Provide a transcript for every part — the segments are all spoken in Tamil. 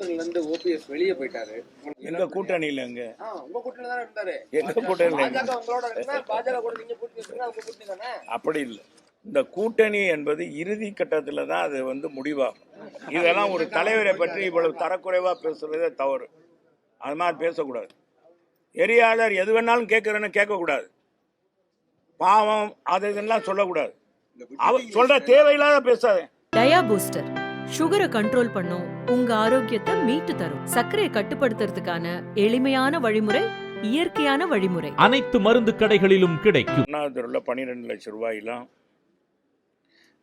கூட்டணியில இருந்து ஓபிஎஸ் வெளியே போயிட்டாரு. எங்க கூட்டணியில எங்க உங்க கூட்டணி தானே இருந்தாரு. எங்க கூட்டணியில? பாஜக உங்களோட இருந்தா பாஜக கூட நீங்க கூட்டணி வச்சிருந்தா உங்க கூட்டணி தானே? அப்படி இல்லை. இந்த கூட்டணி என்பது இறுதி கட்டத்தில் தான் அது வந்து முடிவாகும். இதெல்லாம் ஒரு தலைவரை பற்றி இவ்வளவு தரக்குறைவா பேசுறதே தவறு. அது மாதிரி பேசக்கூடாது. எரியாளர் எது வேணாலும் கேட்கறேன்னு கேட்கக்கூடாது. பாவம் அது இதெல்லாம் சொல்லக்கூடாது. அவ சொல்ற தேவையில்லாத பேசாதே. டயா பூஸ்டர். சுகரை கண்ட்ரோல் பண்ணும் உங்க ஆரோக்கியத்தை மீட்டு தரும். சர்க்கரையை கட்டுப்படுத்துறதுக்கான எளிமையான வழிமுறை இயற்கையான வழிமுறை. அனைத்து மருந்து கடைகளிலும் கிடைக்கும். ஒன்றாவது பன்னிரெண்டு லட்சம் ரூபாயெல்லாம்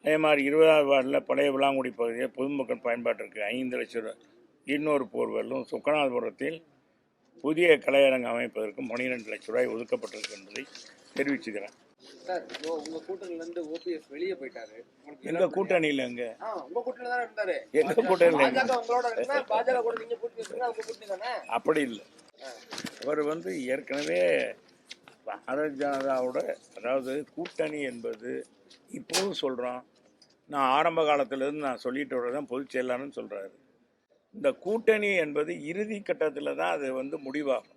அதே மாதிரி இருபதாவது வார்டில் பழைய விளாங்குடி பகுதியில் பொதுமக்கள் பயன்பாட்டிற்கு ஐந்து லட்சம் ரூபாய் இன்னொரு போர்வெல்லும் சுக்கநாதபுரத்தில் புதிய கலையரங்கம் அமைப்பதற்கு பன்னிரெண்டு லட்சம் ரூபாய் ஒதுக்கப்பட்டிருக்கு என்பதை தெரிவிச்சுக்கிறேன். சார் உங்க கூட்டணியில இருந்து ஓபிஎஸ் வெளியே போயிட்டாரு. உங்களுக்கு எங்க கூட்டணியில் எங்க? ஆ, உங்க கூட்டணி தானே இருந்தாரு. எங்க கூட்டணியில் எங்க? பாஜக உங்களோட இருந்தா பாஜக கூட நீங்க கூட்டணி வச்சிருந்தா உங்க கூட்டணி தானே? அப்படி இல்லை. அவர் வந்து ஏற்கனவே பாரதிய ஜனதாவோட அதாவது கூட்டணி என்பது இப்போவும் சொல்கிறோம் நான் ஆரம்ப காலத்திலேருந்து நான் சொல்லிட்டு வரதான் பொதுச் செயலாளர்னு சொல்கிறாரு இந்த கூட்டணி என்பது இறுதி கட்டத்தில் தான் அது வந்து முடிவாகும்.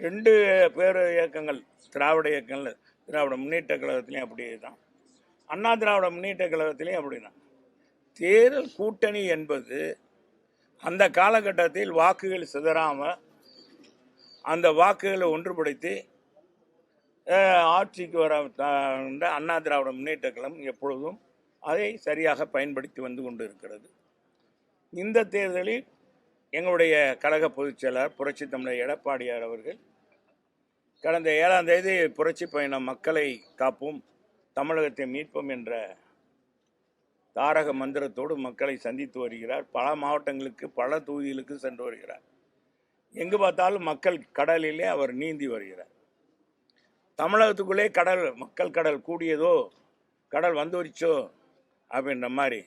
ரெண்டு பேர் இயக்கங்கள் திராவிட இயக்கங்கள் திராவிட முன்னேற்ற கழகத்திலையும் அப்படியே தான் அண்ணா திராவிட முன்னேற்ற கழகத்திலையும் அப்படி தான் தேர்தல் கூட்டணி என்பது அந்த காலகட்டத்தில் வாக்குகள் சிதறாமல் அந்த வாக்குகளை ஒன்றுபடுத்தி ஆட்சிக்கு வர அண்ணா திராவிட முன்னேற்ற கழகம் எப்பொழுதும் அதை சரியாக பயன்படுத்தி வந்து கொண்டு இருக்கிறது இந்த தேர்தலில் எங்களுடைய கழக பொதுச்செயலாளர் புரட்சி தமிழர் எடப்பாடியார் அவர்கள் கடந்த ஏழாம் தேதி புரட்சி பயணம் மக்களை காப்போம் தமிழகத்தை மீட்போம் என்ற தாரக மந்திரத்தோடு மக்களை சந்தித்து வருகிறார். பல மாவட்டங்களுக்கு பல தொகுதிகளுக்கு சென்று வருகிறார். எங்கு பார்த்தாலும் மக்கள் கடலிலே அவர் நீந்தி வருகிறார். தமிழகத்துக்குள்ளே கடல் மக்கள் கடல் கூடியதோ கடல் வந்துருச்சோ அப்படின்ற மாதிரி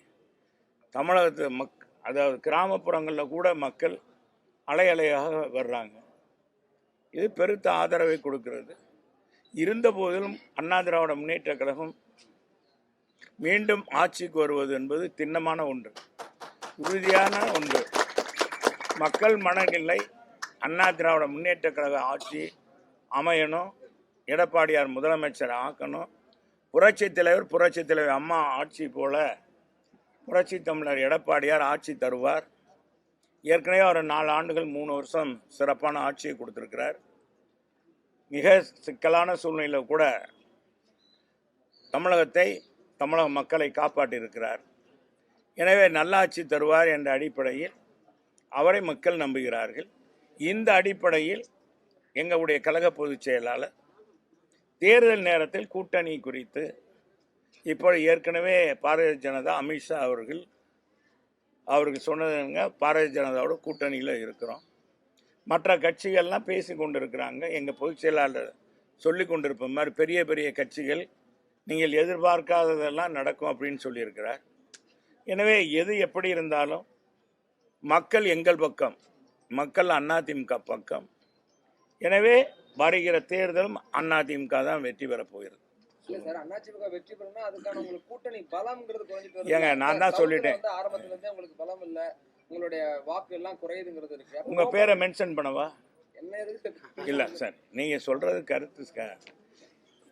தமிழகத்து மக் அதாவது கிராமப்புறங்களில் கூட மக்கள் அலை அலையாக வர்றாங்க. இது பெருத்த ஆதரவை கொடுக்கிறது. இருந்த போதிலும் அண்ணா திராவிட முன்னேற்ற கழகம் மீண்டும் ஆட்சிக்கு வருவது என்பது திண்ணமான ஒன்று உறுதியான ஒன்று. மக்கள் மனநிலை அண்ணா திராவிட முன்னேற்ற கழக ஆட்சி அமையணும் எடப்பாடியார் முதலமைச்சர் ஆக்கணும். புரட்சி தலைவர் புரட்சி தலைவர் அம்மா ஆட்சி போல புரட்சி தமிழர் எடப்பாடியார் ஆட்சி தருவார். ஏற்கனவே அவர் நாலு ஆண்டுகள் மூணு வருஷம் சிறப்பான ஆட்சியை கொடுத்துருக்கிறார். மிக சிக்கலான சூழ்நிலையில் கூட தமிழகத்தை தமிழக மக்களை காப்பாற்றியிருக்கிறார். எனவே நல்லாட்சி தருவார் என்ற அடிப்படையில் அவரை மக்கள் நம்புகிறார்கள். இந்த அடிப்படையில் எங்களுடைய கழக பொதுச் செயலாளர் தேர்தல் நேரத்தில் கூட்டணி குறித்து இப்போ ஏற்கனவே பாரதிய ஜனதா அமித்ஷா அவர்கள் அவருக்கு சொன்னதுங்க பாரதிய ஜனதாவோட கூட்டணியில் இருக்கிறோம். மற்ற கட்சிகள்லாம் பேசி கொண்டு இருக்கிறாங்க எங்கள் பொதுச் செயலாளர் சொல்லி கொண்டிருப்ப மாதிரி பெரிய பெரிய கட்சிகள் நீங்கள் எதிர்பார்க்காததெல்லாம் நடக்கும் அப்படின்னு சொல்லியிருக்கிறார். எனவே எது எப்படி இருந்தாலும் மக்கள் எங்கள் பக்கம் மக்கள் அதிமுக பக்கம். எனவே வருகிற தேர்தலும் அதிமுக தான் வெற்றி பெறப் போகிறது. ஏங்க, நான் தான் சொல்லிட்டேன். வந்து ஆரம்பத்துல இருந்தே உங்களுக்கு பலம் இல்ல. உங்களுடைய வாக்கு எல்லாம் குறையுதுங்கிறது இருக்கு. அப்ப உங்கள் பேரை மென்ஷன் பண்ணவா? இல்லை சார் நீங்கள் சொல்கிறது கருத்து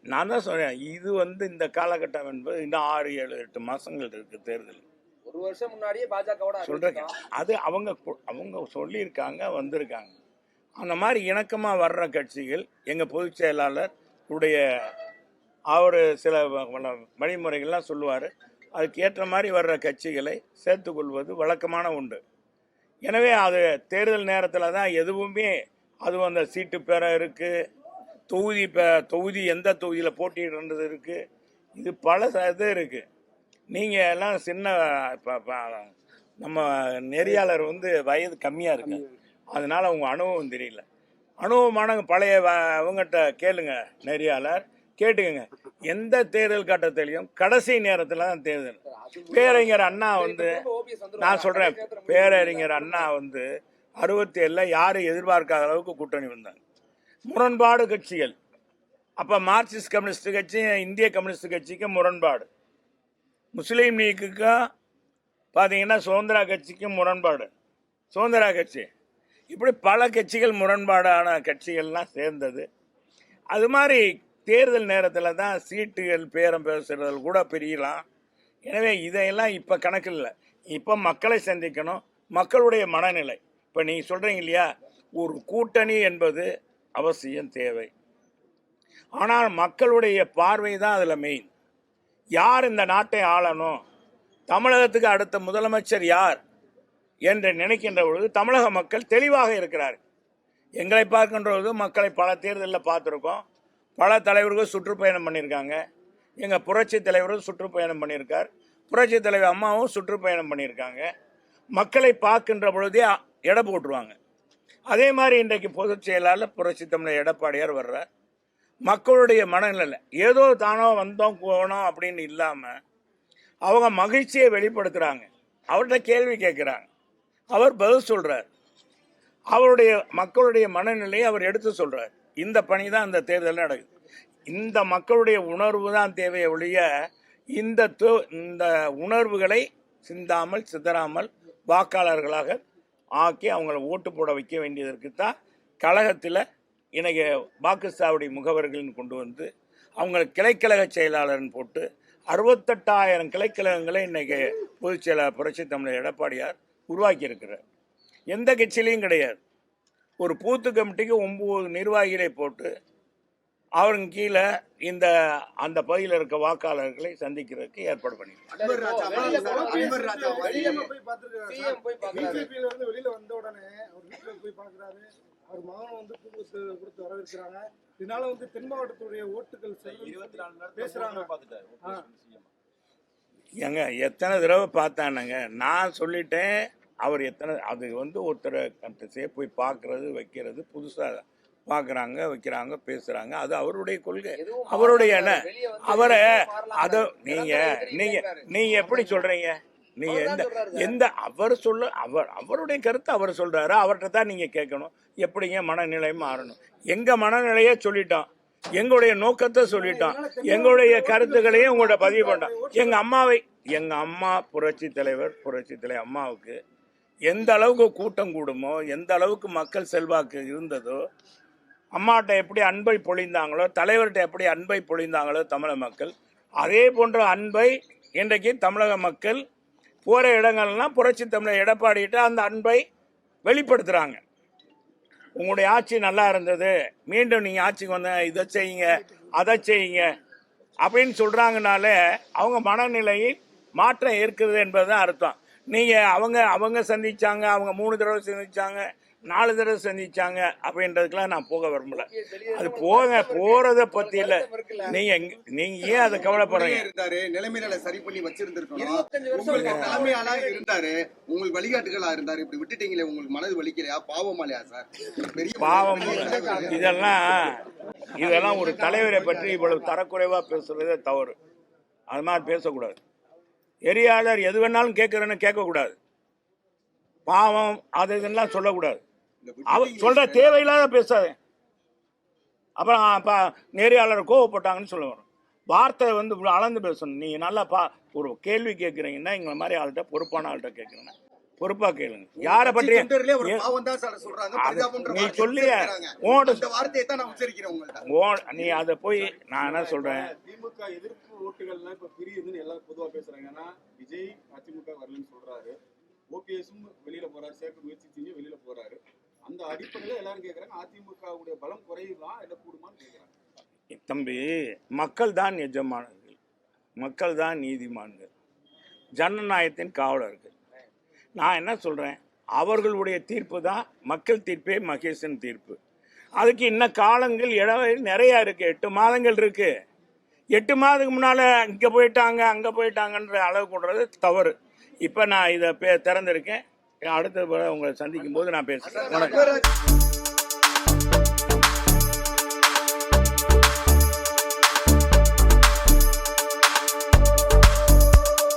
நான் தான் சொல்கிறேன் இது வந்து இந்த காலகட்டம் என்பது இன்னும் ஆறு ஏழு எட்டு மாதங்கள் இருக்குது தேர்தல். ஒரு வருஷம் முன்னாடியே பாஜகவோட சொல்கிறேன் அது அவங்க அவங்க சொல்லியிருக்காங்க வந்திருக்காங்க. அந்த மாதிரி இணக்கமாக வர்ற கட்சிகள் எங்கள் பொதுச் செயலாளர் உடைய அவர் சில வழிமுறைகள்லாம் சொல்லுவார். அதுக்கு ஏற்ற மாதிரி வர்ற கட்சிகளை சேர்த்துக்கொள்வது வழக்கமான உண்டு. எனவே அது தேர்தல் நேரத்தில் தான் எதுவுமே அதுவும் அந்த சீட்டு பேர இருக்குது தொகுதி பே தொகுதி எந்த தொகுதியில் போட்டியிடுறது இருக்குது இது பல இது இருக்குது நீங்கள் எல்லாம் சின்ன நம்ம நெறியாளர் வந்து வயது கம்மியாக இருக்கு. அதனால உங்க அனுபவம் தெரியல. அனுபவமான பழைய அவங்ககிட்ட கேளுங்க நெறியாளர். கேட்டுக்கங்க. எந்த தேர்தல் கட்டத்திலையும் கடைசி நேரத்தில் தான் தேர்தல். பேரறிஞர் அண்ணா வந்து நான் சொல்கிறேன் பேரறிஞர் அண்ணா வந்து அறுபத்தி ஏழில் யாரும் எதிர்பார்க்காத அளவுக்கு கூட்டணி வந்தாங்க. முரண்பாடு கட்சிகள். அப்போ மார்க்சிஸ்ட் கம்யூனிஸ்ட் கட்சி இந்திய கம்யூனிஸ்ட் கட்சிக்கு முரண்பாடு. முஸ்லீம் லீக்குக்கும் பார்த்தீங்கன்னா சுதந்திரா கட்சிக்கும் முரண்பாடு. சுதந்திரா கட்சி. இப்படி பல கட்சிகள் முரண்பாடான கட்சிகள்லாம் சேர்ந்தது. அது மாதிரி தேர்தல் நேரத்தில் தான் சீட்டுகள் பேரம் பேசுறது கூட பிரியலாம். எனவே இதையெல்லாம் இப்போ கணக்கில் இல்லை இப்போ மக்களை சந்திக்கணும். மக்களுடைய மனநிலை. இப்போ நீங்கள் சொல்கிறீங்க இல்லையா? ஒரு கூட்டணி என்பது அவசியம் தேவை. ஆனால் மக்களுடைய பார்வை தான் அதில் மெயின் யார் இந்த நாட்டை ஆளணும்? தமிழகத்துக்கு அடுத்த முதலமைச்சர் யார்? என்று நினைக்கின்ற பொழுது தமிழக மக்கள் தெளிவாக இருக்கிறார் எங்களை பார்க்கின்ற பொழுது மக்களை பல தேர்தலில் பார்த்துருக்கோம். பல தலைவர்கள் சுற்றுப்பயணம் பண்ணியிருக்காங்க. எங்கள் புரட்சி தலைவரும் சுற்றுப்பயணம் பண்ணியிருக்கார். புரட்சி தலைவர் அம்மாவும் சுற்றுப்பயணம் பண்ணியிருக்காங்க. மக்களை பார்க்கின்ற பொழுதே எடை போட்டுருவாங்க. அதே மாதிரி இன்றைக்கு பொதுச் செயலாளர் புரட்சி தமிழர் எடப்பாடியார் வர்றார். மக்களுடைய மனநிலை ஏதோ தானோ வந்தோம் போனோம் அப்படின்னு இல்லாமல் அவங்க மகிழ்ச்சியை வெளிப்படுத்துகிறாங்க அவர்கிட்ட கேள்வி கேட்குறாங்க. அவர் பதில் சொல்கிறார் அவருடைய மக்களுடைய மனநிலையை அவர் எடுத்து சொல்கிறார் இந்த பணி தான் இந்த தேர்தலில் நடக்குது. இந்த மக்களுடைய உணர்வு தான் தேவையை ஒழிய இந்த இந்த உணர்வுகளை சிந்தாமல் சிதறாமல் வாக்காளர்களாக ஆக்கி அவங்கள ஓட்டு போட வைக்க வேண்டியதற்கு தான் கழகத்தில் இன்றைக்கி வாக்குச்சாவடி முகவர்கள்னு கொண்டு வந்து அவங்க கிளைக்கழக செயலாளர்னு போட்டு அறுபத்தெட்டாயிரம் கிளைக்கழகங்களை இன்றைக்கி பொதுச் செயலாளர் புரட்சி தமிழர் எடப்பாடியார் உருவாக்கியிருக்கிறார். எந்த கட்சியிலையும் கிடையாது. ஒரு பூத்து கமிட்டிக்கு ஒம்பது நிர்வாகிகளை போட்டு அவருங்க கீழே இந்த அந்த பகுதியில் இருக்க வாக்காளர்களை சந்திக்கிறதுக்கு ஏற்பாடு உடனே அவர் மகனும் வந்து பூ கொடுத்து வரவேற்கிறாங்க. இதனால வந்து தென் மாவட்டத்துடைய ஓட்டுகள் செல்லும் பேசுறாங்க. ஆ. ஏங்க எத்தனை தடவை பார்த்தானுங்க. நான் சொல்லிட்டேன் அவர் எத்தனை அது வந்து ஒருத்தரை கண்டசே போய் பார்க்கறது வைக்கிறது புதுசாக பார்க்குறாங்க வைக்கிறாங்க பேசுகிறாங்க அது அவருடைய கொள்கை. அவருடைய அவரை அதை நிரந்தர நீங்க எதிரி நீங்க கேட்கிறாரு. நீங்க எப்படி சொல்றீங்க? நீங்க அவர்தான் எந்த. எந்த அவர் சொல்ல அவர் அவருடைய கருத்தை அவர் சொல்றாரு. அவர்கிட்ட தான் நீங்க கேட்கணும். எப்படிங்க மனநிலை மாறணும்? எங்க மனநிலையை சொல்லிட்டோம் எங்களுடைய நோக்கத்தை சொல்லிட்டோம் எங்களுடைய கருத்துக்களையும் உங்கள்ட்ட பதிவு பண்ணோம் எங்க அம்மாவை எங்க அம்மா புரட்சி தலைவர் புரட்சி தலைவர் அம்மாவுக்கு எந்த அளவுக்கு கூட்டம் கூடுமோ எந்த அளவுக்கு மக்கள் செல்வாக்கு இருந்ததோ அம்மாட்ட எப்படி அன்பை பொழிந்தாங்களோ தலைவர்கிட்ட எப்படி அன்பை பொழிந்தாங்களோ தமிழக மக்கள் அதே போன்ற அன்பை இன்றைக்கு தமிழக மக்கள் போகிற இடங்கள்லாம் புரட்சி தமிழர் எடப்பாடிகிட்ட அந்த அன்பை வெளிப்படுத்துகிறாங்க உங்களுடைய ஆட்சி நல்லா இருந்தது மீண்டும் நீங்கள் ஆட்சிக்கு வந்த இதை செய்யுங்க அதை செய்யுங்க அப்படின்னு சொல்கிறாங்கனாலே அவங்க மனநிலையில் மாற்றம் இருக்கிறது என்பதுதான் அர்த்தம். நீங்கள் அவங்க அவங்க சந்திச்சாங்க அவங்க மூணு தடவை சந்திச்சாங்க நாலு தடவை சந்திச்சாங்க அப்படின்றதுக்கெல்லாம் நான் போக விரும்பல. அது போங்க போறத பத்தி இல்ல. நீங்க எங்க- நீங்க ஏன் அதை கவலைப்படுறீங்க? இருந்தாரு நிலைமைகளை சரி பண்ணி வச்சிருந்திருக்கணும். இருந்தாரு உங்களுக்கு வழிகாட்டுகளா இருந்தாரு இப்படி விட்டுட்டீங்களே உங்களுக்கு மனது வலிக்கலையா பாவமாலையா சார்? பெரிய பாவம். இதெல்லாம் இதெல்லாம் ஒரு தலைவரை பற்றி இவ்வளவு தரக்குறைவா பேசுறதே தவறு. அது மாதிரி பேசக்கூடாது. எரியாளர் எது வேணாலும் கேட்கறேன்னு கேட்கக்கூடாது. பாவம் அது இதெல்லாம் சொல்லக்கூடாது. சொல்ற சார். தேவையில்லாத பேசாத. அப்புறம் அப்ப நெறியாளர் கோவப்பட்டாங்கன்னு சொல்லுவாங்க வார்த்தை வந்து இப்படி அளந்து பேசணும். நீங்க நல்லா பா ஒரு கேள்வி கேட்குறீங்கன்னா எங்களை மாதிரி ஆள்கிட்ட பொறுப்பான ஆள்கிட்ட கேட்குறீங்கன்னா பொறுப்பா கேளுங்க. யாரை பற்றி நீ சொல்லிய. உச்சரிக்கிறாங்க. உன்னோட அந்த வார்த்தையை தான் நான் உச்சரிக்கிறேன் உங்கள்ட்ட. ஓ நீ அதை போய் நான் என்ன சொல்றேன்? திமுக எதிர்ப்பு ஓட்டுகள்லாம் இப்போ பிரியுதுன்னு எல்லாரும் பொதுவாக பேசுறாங்க. ஏன்னா விஜய் அதிமுக வரலன்னு சொல்றாரு. ஓபிஎஸும் வெளியில போறாரு. சேர்க்க முயற்சி செஞ்சு வெளியில போறாரு. அந்த அடிப்படையில எல்லாரும் கேட்குறாங்க அதிமுகவுடைய பலம் குறையுமா இல்லை கூடுமான்னு கேட்குறாங்க தம்பி மக்கள் தான் எஜமானர்கள். மக்கள் தான் நீதிமான்கள். ஜனநாயகத்தின் காவலர்கள். நான் என்ன சொல்றேன்? அவர்களுடைய தீர்ப்பு தான் மக்கள் தீர்ப்பே மகேசன் தீர்ப்பு. அதுக்கு இன்னும் காலங்கள் இடம் நிறையா இருக்குது எட்டு மாதங்கள் இருக்குது எட்டு மாதத்துக்கு முன்னால் இங்கே போயிட்டாங்க அங்கே போயிட்டாங்கன்ற அளவு கொடுறது தவறு. இப்போ நான் இதை பே திறந்திருக்கேன். அடுத்த உங்களை சந்திக்கும் போது நான் பேசுகிறேன் வணக்கம்.